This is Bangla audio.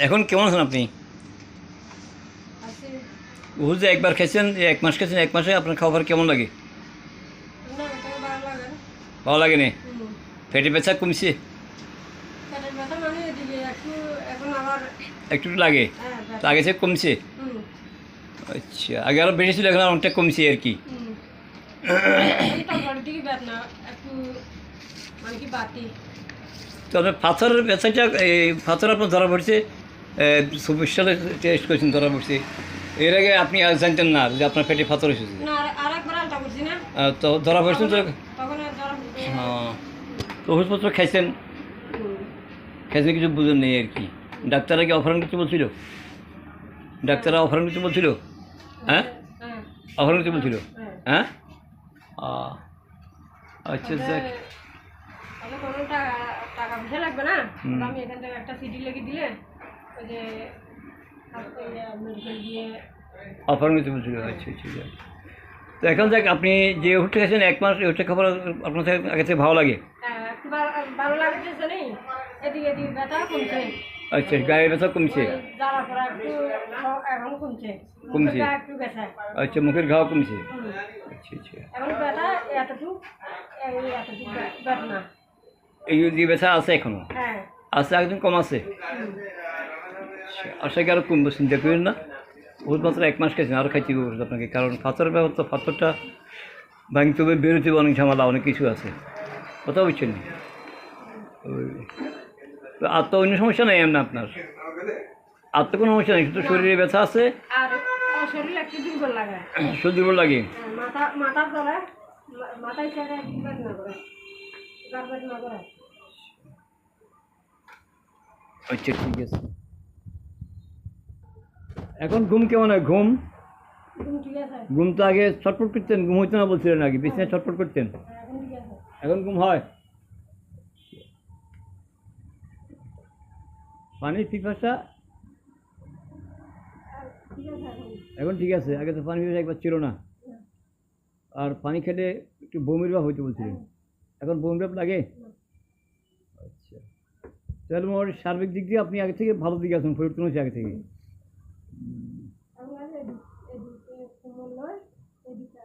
এখন কেমন আছেন আপনি? ওষুধ যে একবার খেয়েছেন এক মাস খেয়েছেন এক মাসে আপনার খাবার কেমন লাগে? ভালো লাগে। না হুম। পেটে কমছে? ব্যথা মানে একটু লাগে? হ্যাঁ আগে থেকে কমছে? আচ্ছা আগে আরও বেশি ছিল এখন অনেকটা কমছে আর কি। ব্যথা একটু মানে বাতি। তো আপনার পাথরের ব্যথাটা এই পাথর আপনার ধরা পড়ছে চব্বিশ সালে টেস্ট করেছেন ধরা পড়ছে। এর আগে আপনি আর জানতেন না যে আপনার পেটে পাথর এসেছে। তো ধরা পড়ছেন তো? হ্যাঁ। তো ওষুধপত্র খাইছেন। খাইছেন কিছু বুঝেন নেই আর কি। ডাক্তাররা কি অফারেন কিছু বলছিল? ডাক্তাররা অফারেন কিছু বলছিল? হ্যাঁ? হ্যাঁ। অফারেন কিছু বলছিল? হ্যাঁ। হ্যাঁ? আচ্ছা কোনো টাকা পয়সা লাগবে না? আমি এখান থেকে একটা সিডি লেগে দিলে ওই যে মেডিকেল কিছু আচ্ছা আচ্ছা আচ্ছা। তো এখন যাক আপনি যে ওষুধটা খাইছেন এক মাস ওষুধটা খাবার আপনার থেকে আগে থেকে ভালো লাগে? হ্যাঁ, ভালো- ভালো লাগতেছে নেই এদিকে এদিকে ব্যথা কমছে। আচ্ছা গায়ে ব্যথা কমছে? আচ্ছা মুখের ঘাও কমছে? আচ্ছা আচ্ছা। এখন ব্যথা এতটুক এই ব্যথা না। এই যে ব্যথা আছে এখনও? হ্যাঁ। আছে একদিন কম আছে? আচ্ছা, আশা কি আরও কমবে চিন্তা করেন না। ওষুধ মাত্র এক মাস খেয়েছেন আরও খাইতে হবে আপনাকে। কারণ পাথরের ব্যাপার তো পাথরটা ভাঙতে হবে বেরোতে হবে অনেক ঝামেলা অনেক কিছু আছে। কথা বুঝছেন আর তো অন্য সমস্যা নেই এমন আপনার? আর তো কোনো সমস্যা নেই শুধু শরীরে ব্যথা আছে? শরীর দুর্বল লাগে। হ্যাঁ, মাথা তলায় মাথায় ছেড়ে একটু বেদনা করে গার বেদনা করে আচ্ছা ঠিক আছে। এখন ঘুম কেমন হয়? ঘুম? ঘুম তো আগে ছটফট করতেন ঘুম হইতো না বলছিলেন আগে বিছানায় ছটফট করতেন। হ্যাঁ, এখন ঘুম হয়? পানির পিপাসা? ঠিক আছে এখন ঠিক আছে আগে তো পানি পিপাসা একবার ছিল না। আর পানি খেলে একটু বমির ভাব হইতে বলছিলেন। এখন বমির ভাব লাগে? তাহলে মোট সার্বিক দিক দিয়ে আপনি আগে থেকে ভালো দিকে আছেন, পরিবর্তন হয়েছে আগে থেকে। এদিকে